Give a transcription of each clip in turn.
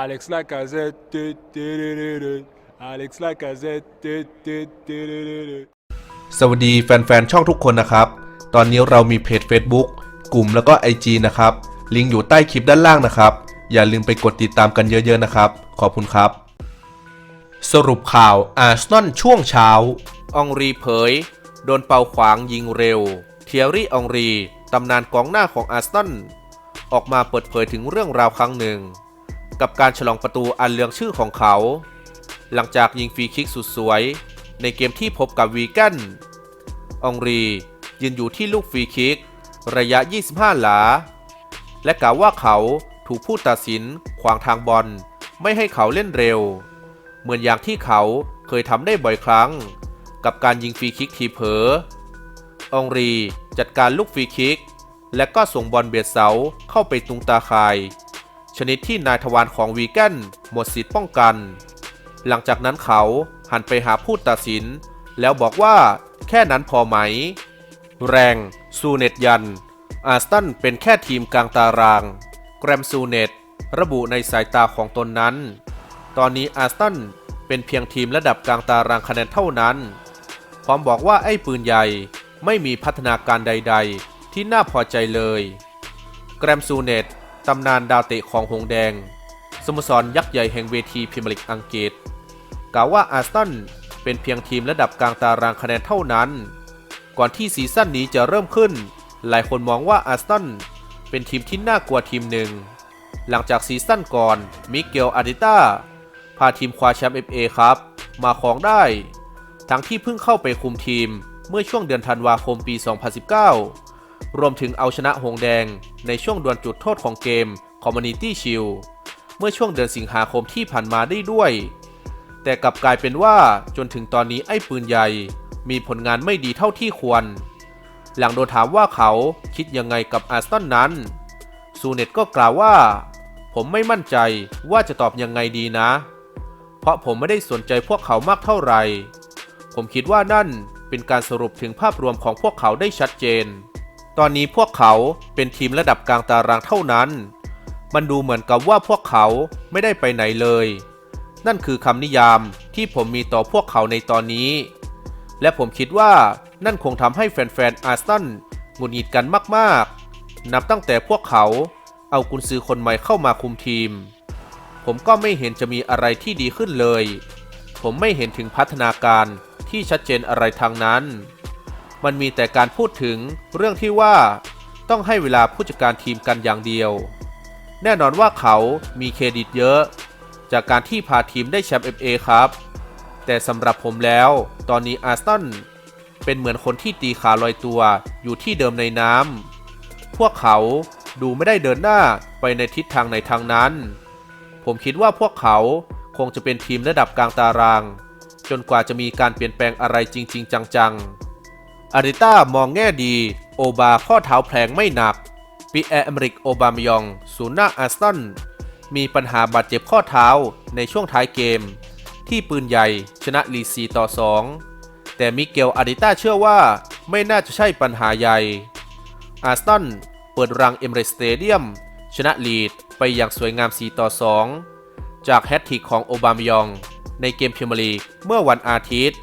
Alex Lacazette. Alex Lacazette. สวัสดีแฟนๆ ช่องทุกคนนะครับ ตอนนี้เรามีเพจ Facebook กลุ่มแล้วก็ IG นะครับ ลิงก์อยู่ใต้คลิปด้านล่างนะครับ อย่าลืมไปกดติดตามกันเยอะๆนะครับ ขอบคุณครับ สรุปข่าวอาร์เซนอลช่วงเช้า อองรีเผย โดนเป่าขวางยิงเร็ว เทียรี่อองรี ตำนานกองหน้าของอาร์เซนอลออกมาเปิดเผยถึงเรื่องราวครั้งหนึ่ง กับการฉลองประตูอันเลืองชื่อของเขา หลังจากยิงฟรีคิกสุดสวย ในเกมที่พบกับวีแกนองรียืนอยู่ที่ลูกฟรีคิก ระยะ 25 หลา และกล่าวว่าเขาถูกผู้ตัดสินขวางทางบอลไม่ให้เขาเล่นเร็ว เหมือนอย่างที่เขาเคยทำได้บ่อยครั้ง กับการยิงฟรีคิกทีเผลอองรีจัดการลูกฟรีคิก และก็ส่งบอลเบียดเสาเข้าไปตุงตาข่าย ชนิดที่นายทวารของวีแกนหมดสิทธิ์ป้องกัน หลังจากนั้นเขาหันไปหาผู้ตัดสิน แล้วบอกว่าแค่นั้นพอไหม แรง ซูเนตยัน อาสตันเป็นแค่ทีมกลางตาราง แกรมซูเนตระบุในสายตาของตนนั้น ตอนนี้อาสตันเป็นเพียงทีมระดับกลางตารางคะแนนเท่านั้น พร้อมบอกว่าไอ้ปืนใหญ่ไม่มีพัฒนาการใด ๆ ที่น่าพอใจเลย แกรมซูเนต ตำนานดาวเตะของหงแดง สโมสรยักษ์ใหญ่แห่งเวทีพรีเมียร์ลีกอังกฤษ กล่าวว่าอาร์เซนเป็นเพียงทีมระดับกลางตารางคะแนนเท่านั้น ก่อนที่ซีซั่นนี้จะเริ่มขึ้น หลายคนมองว่าอาร์เซนเป็นทีมที่น่ากลัวทีมหนึ่ง หลังจากซีซั่นก่อนมิเกลอาร์ติต้าพาทีมคว้าแชมป์เอฟเอครับ มาครองได้ ทั้งที่เพิ่งเข้าไปคุมทีมเมื่อช่วงเดือนธันวาคมปี 2019 รวมถึงเอาชนะหงแดง ในช่วงดวลจุดโทษของเกม Community Shield เมื่อช่วงเดือนสิงหาคมที่ผ่านมาได้ด้วย แต่กลับกลายเป็นว่าจนถึงตอนนี้ไอ้ปืนใหญ่ มีผลงานไม่ดีเท่าที่ควร หลังโดนถามว่าเขาคิดยังไงกับอาร์เซนนั้น ซูเน็ตก็กล่าวว่า ผมไม่มั่นใจว่าจะตอบยังไงดีนะ เพราะผมไม่ได้สนใจพวกเขามากเท่าไหร่ ผมคิดว่านั่นเป็นการสรุปถึงภาพรวมของพวกเขาได้ชัดเจน ตอนนี้พวกเขาเป็นทีมระดับกลางตารางเท่านั้น มันดูเหมือนกับว่าพวกเขาไม่ได้ไปไหนเลย นั่นคือคำนิยามที่ผมมีต่อพวกเขาในตอนนี้ และผมคิดว่านั่นคงทำให้แฟนๆอาร์เซนอลหงุดหงิดกันมากๆ นับตั้งแต่พวกเขาเอากุนซือคนใหม่เข้ามาคุมทีม ผมก็ไม่เห็นจะมีอะไรที่ดีขึ้นเลย ผมไม่เห็นถึงพัฒนาการที่ชัดเจนอะไรทางนั้น มันมีแต่การพูดถึงเรื่องที่ว่าต้องให้เวลาผู้จัดการทีมกันอย่างเดียว แน่นอนว่าเขามีเครดิตเยอะ จากการที่พาทีมได้แชมป์ FA ครับ แต่สำหรับผมแล้ว ตอนนี้อาร์เซนเป็นเหมือนคนที่ตีขาลอยตัวอยู่ที่เดิมในน้ำพวกเขาดูไม่ได้เดินหน้าไปในทิศทางในทางนั้น ผมคิดว่าพวกเขาคงจะเป็นทีมระดับกลางตาราง จนกว่าจะมีการเปลี่ยนแปลงอะไรจริง ๆ จังๆ อาริต้ามองแง่ดี โอบาข้อเท้าแพลงไม่หนักปีแอร์อเมริกโอบามยองศูนย์หน้าอาร์เซนมีปัญหาบาดเจ็บข้อเท้าในช่วงท้ายเกม ที่ปืนใหญ่ชนะลีซีต่อ 2 แต่มิเกลอาริต้าเชื่อว่าไม่น่าจะใช่ปัญหาใหญ่ อาร์เซนเปิดรังเอมเรสเตเดียมชนะลีดไปอย่างสวยงาม 4 ต่อ 2 จากแฮตทิกของโอบามยอง ในเกมพรีเมียร์ลีกเมื่อวันอาทิตย์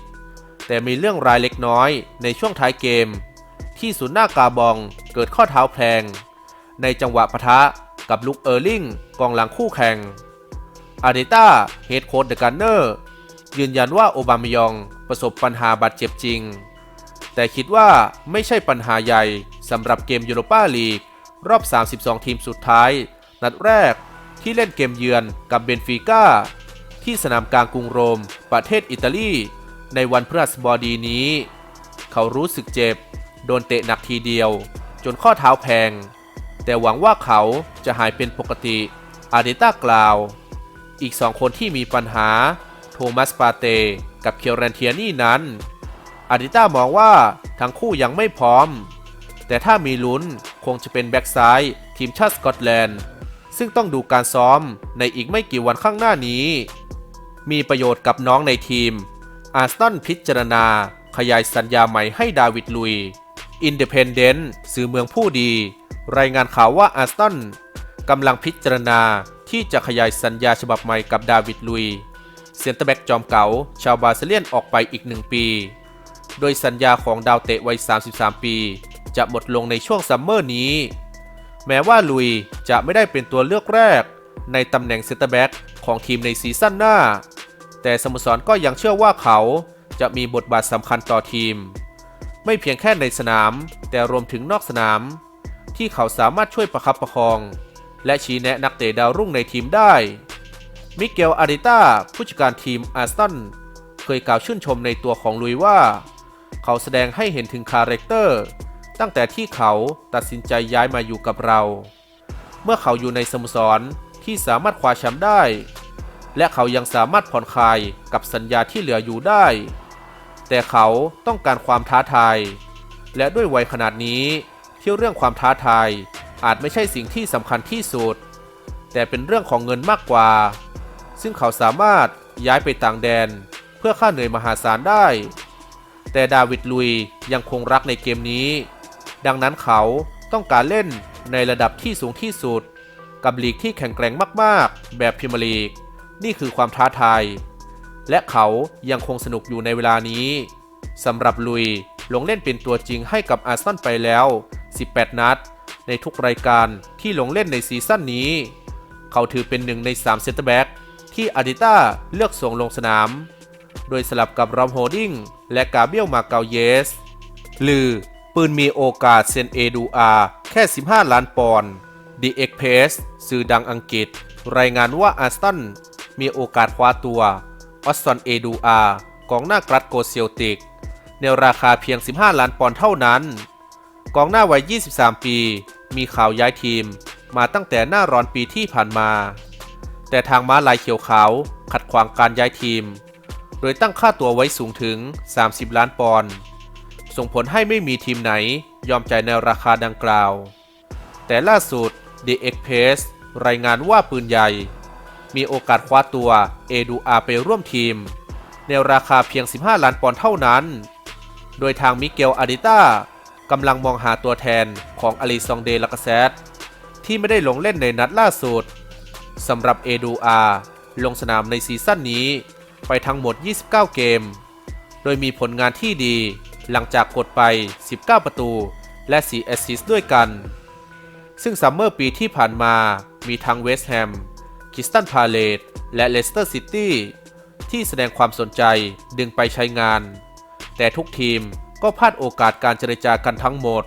แต่มีเรื่องรายเล็กน้อยในช่วงท้ายเกม ที่ศูนย์หน้ากาบองเกิดข้อเท้าแพลง ในจังหวะปะทะกับลุกเออร์ลิงกองหลังคู่แข่งอาร์เดต้าเฮดโค้ชเดอะกันเนอร์ยืนยันว่าโอบามายองประสบปัญหาบาดเจ็บจริง แต่คิดว่าไม่ใช่ปัญหาใหญ่สำหรับเกมยูโรปาลีก รอบ 32 ทีมสุดท้าย นัดแรกที่เล่นเกมเยือนกับเบนฟิก้าที่สนามกลางกรุงโรม ประเทศอิตาลี ในวันพฤหัสบดีนี้ เขารู้สึกเจ็บ โดนเตะหนักทีเดียว จนข้อเท้าแพง แต่หวังว่าเขาจะหายเป็นปกติ อาร์เดต้ากล่าว อีกสองคนที่มีปัญหา โทมัสปาเต กับเคียวแรนเทียนี่นั้น อาร์เดต้ามองว่าทั้งคู่ยังไม่พร้อม แต่ถ้ามีลุ้นคงจะเป็นแบ็กซ้ายทีมชาติสกอตแลนด์ ซึ่งต้องดูการซ้อมในอีกไม่กี่วันข้างหน้านี้ มีประโยชน์กับน้องในทีม อาร์เซนพิจารณา ขยายสัญญาใหม่ให้ดาวิดลุย อินเด e นเดนต์สื่อเมืองผู้ดี รายงานข่าวว่าอาร์เซนกำลังพิจารณาที่จะขยายสัญญาฉบับใหม่กับดาวิดลุย เซนเตอร์แบ็กจอมเก๋าชาวบาซิเลียนออกไปอีกหนึ่งปี โดยสัญญาของดาวเตะวัย 33 ปี จะหมดลงในช่วงซัมเมอร์นี้ แม้ว่าลุยจะไม่ได้เป็นตัวเลือกแรก ในตำแหน่งเซนเตอร์แบ็กของทีมในซีซั่นหน้า แต่สโมสรก็ยังเชื่อว่าเขาจะมีบทบาทสำคัญต่อทีม ไม่เพียงแค่ในสนาม แต่รวมถึงนอกสนาม ที่เขาสามารถช่วยประคับประคอง และชี้แนะนักเตะดาวรุ่งในทีมได้ มิเกลอาริต้าผู้จัดการทีมอาร์ตันเคยกล่าวชื่นชมในตัวของลุยว่า เขาแสดงให้เห็นถึงคาแรคเตอร์ ตั้งแต่ที่เขาตัดสินใจย้ายมาอยู่กับเรา เมื่อเขาอยู่ในสโมสรที่สามารถคว้าแชมป์ได้ และเขายังสามารถผ่อนคลายกับสัญญาที่เหลืออยู่ได้ แต่เขาต้องการความท้าทาย และด้วยวัยขนาดนี้ที่เรื่องความท้าทายอาจไม่ใช่สิ่งที่สำคัญที่สุด แต่เป็นเรื่องของเงินมากกว่า ซึ่งเขาสามารถย้ายไปต่างแดนเพื่อค่าเหนื่อยมหาศาลได้ แต่ดาวิดลุยยังคงรักในเกมนี้ ดังนั้นเขาต้องการเล่นในระดับที่สูงที่สุด กับลีกที่แข็งแกร่งมาก ๆ แบบพรีเมียร์ลีก นี่คือความท้าทาย และเขายังคงสนุกอยู่ในเวลานี้สำหรับลุยลงเล่นเป็นตัวจริงให้กับอาร์เซนอลไปแล้ว 18 นัด ในทุกรายการที่ลงเล่นในซีซั่นนี้ เขาถือเป็นหนึ่งใน3เซนเตอร์แบ็กที่อาดิต้าเลือกส่งลงสนาม โดยสลับกับรอมโฮดิ้งและกาเบียลมาเกาเยส หรือปืนมีโอกาสเซนเอดูอาแค่ 15 ล้านปอนด์ดีเอ็กเพสสื่อดังอังกฤษ รายงานว่าอาร์สตัน มีโอกาสคว้าตัวออสซอนเอดูอากองหน้ากรัดโกเซลติก ในราคาเพียง 15 ล้านปอนด์เท่านั้น กองหน้าวัย 23 ปี มีข่าวย้ายทีมมาตั้งแต่หน้าร้อนปีที่ผ่านมา แต่ทางม้าลายเขียวขาวขัดขวางการย้ายทีม โดยตั้งค่าตัวไว้สูงถึง 30 ล้านปอนด์ ส่งผลให้ไม่มีทีมไหนยอมใจในราคาดังกล่าว แต่ล่าสุด The Express รายงานว่าปืนใหญ่ มีโอกาสคว้าตัวเอดูอาไปร่วมทีม ในราคาเพียง 15 ล้านปอนด์เท่านั้น โดยทางมิเกลอาดิต้ากำลังมองหาตัวแทนของอลิซองเดลากาเซตที่ไม่ได้ลงเล่นในนัดล่าสุดสำหรับเอดูอาลงสนามในซีซั่นนี้ไปทั้งหมด 29 เกม โดยมีผลงานที่ดีหลังจากกดไป 19 ประตู และ 4 แอสซิสต์ด้วยกัน ซึ่งซัมเมอร์ปีที่ผ่านมามีทั้งเวสต์แฮม คิสตันพาเลตและเลสเตอร์ซิตี้ที่แสดงความสนใจดึงไปใช้งาน แต่ทุกทีมก็พลาดโอกาสการเจรจากันทั้งหมด